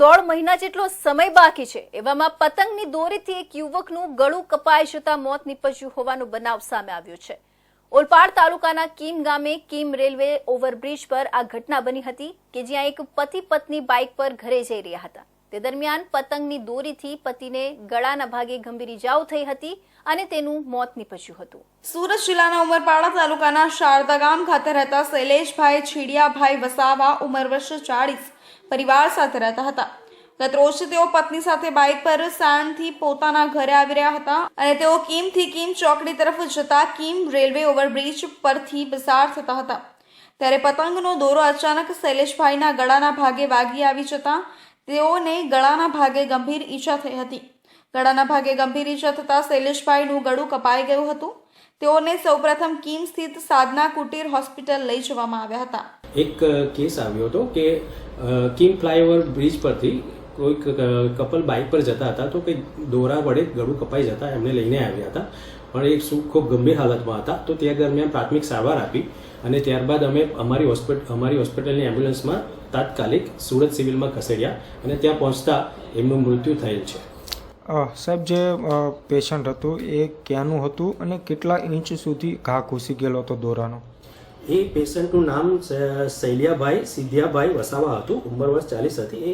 દોઢ મહિના જેટલો સમય બાકી છે. એવામાં પતંગની દોરીથી એક યુવકનું ગળું કપાઈ જતા મોત નીપજ્યું હોવાનો બનાવ સામે આવ્યો છે. ઓલપાડ તાલુકાના કીમ ગામે કીમ રેલવે ઓવરબ્રિજ પર આ ઘટના બની હતી કે જ્યાં એક પતિ પત્ની બાઇક પર ઘરે જઈ રહ્યા હતા. તે દરમિયાન પતંગની દોરીથી પતિને ગળાના ભાગે ગંભીર ઇજાઓ થઈ હતી અને તેનું મોત નીપજ્યું હતું. સુરત જિલ્લાના ઉમરપાડા તાલુકાના શારદા ગામ ખાતે રહેતા શૈલેષભાઈ છીડિયાભાઈ વસાવા ઉંમર વર્ષ ચાળીસ પરિવાર સાથે રહેતા હતા. ગત રોજ તેઓ પત્ની સાથે બાઇક પર સાણથી પોતાના ઘરે આવી રહ્યા હતા અને તેઓ કિમથી કિમ ચોકડી તરફ જતા કિમ રેલવે ઓવરબ્રિજ પરથી પસાર થતા હતા. ત્યારે પતંગનો દોરો અચાનક શૈલેષભાઈના ગળાના ભાગે વાગી આવી જતા તેઓને ગળાના ભાગે ગંભીર ઈજા થઈ હતી. ગળાના ભાગે ગંભીર ઈજા થતાં શૈલેષભાઈનું ગળું કપાઈ ગયું હતું. તેઓને સૌપ્રથમ કિમ સ્થિત સાધના કુટીર હોસ્પિટલ લઈ જવામાં આવ્યા હતા. એક કેસ આવ્યો હતો કે કિમ ફ્લાયઓવર બ્રિજ પરથી કોઈક કપલ બાઇક પર જતા હતા તો કંઈક દોરા વડે ગળું કપાઈ જતા એમને લઈને આવ્યા હતા. પણ એક શું ખૂબ ગંભીર હાલતમાં હતા. તો તે દરમિયાન પ્રાથમિક સારવાર આપી અને ત્યારબાદ અમે અમારી હોસ્પિટલ અમારી હોસ્પિટલની એમ્બ્યુલન્સમાં તાત્કાલિક સુરત સિવિલમાં ખસેડ્યા અને ત્યાં પહોંચતા એમનું મૃત્યુ થયેલ છે. સાહેબ, જે પેશન્ટ હતું એ ક્યાંનું હતું અને કેટલા ઇંચ સુધી ઘા ઘૂસી ગયેલો હતો દોરાનો? એ પેશન્ટનું નામ શૈલ્યાભાઈ સિધિયાભાઈ વસાવા હતું. ઉંમર વર્ષ ચાલીસ હતી. એ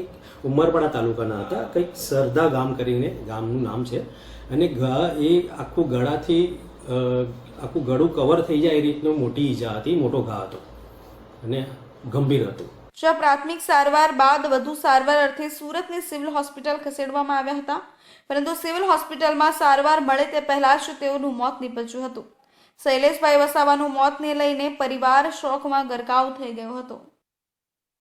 ઉમરપાડા તાલુકાના હતા. કંઈક સરદા ગામ કરીને ગામનું નામ છે. અને એ આખું ગળાથી આખું ગળું કવર થઈ જાય એ રીતનું મોટી ઈજા હતી, મોટો ઘા હતો. અને ગંભીર હતું. જ્યાં પ્રાથમિક સારવાર બાદ વધુ સારવાર અર્થે સુરતની સિવિલ હોસ્પિટલ ખસેડવામાં આવ્યા હતા. પરંતુ સિવિલ હોસ્પિટલમાં સારવાર મળે તે પહેલા જ તેઓનું મોત નીપજ્યું હતું. શૈલેષભાઈ વસાવાનું મોતને લઈને પરિવાર શોકમાં ગરકાવ થઈ ગયો હતો.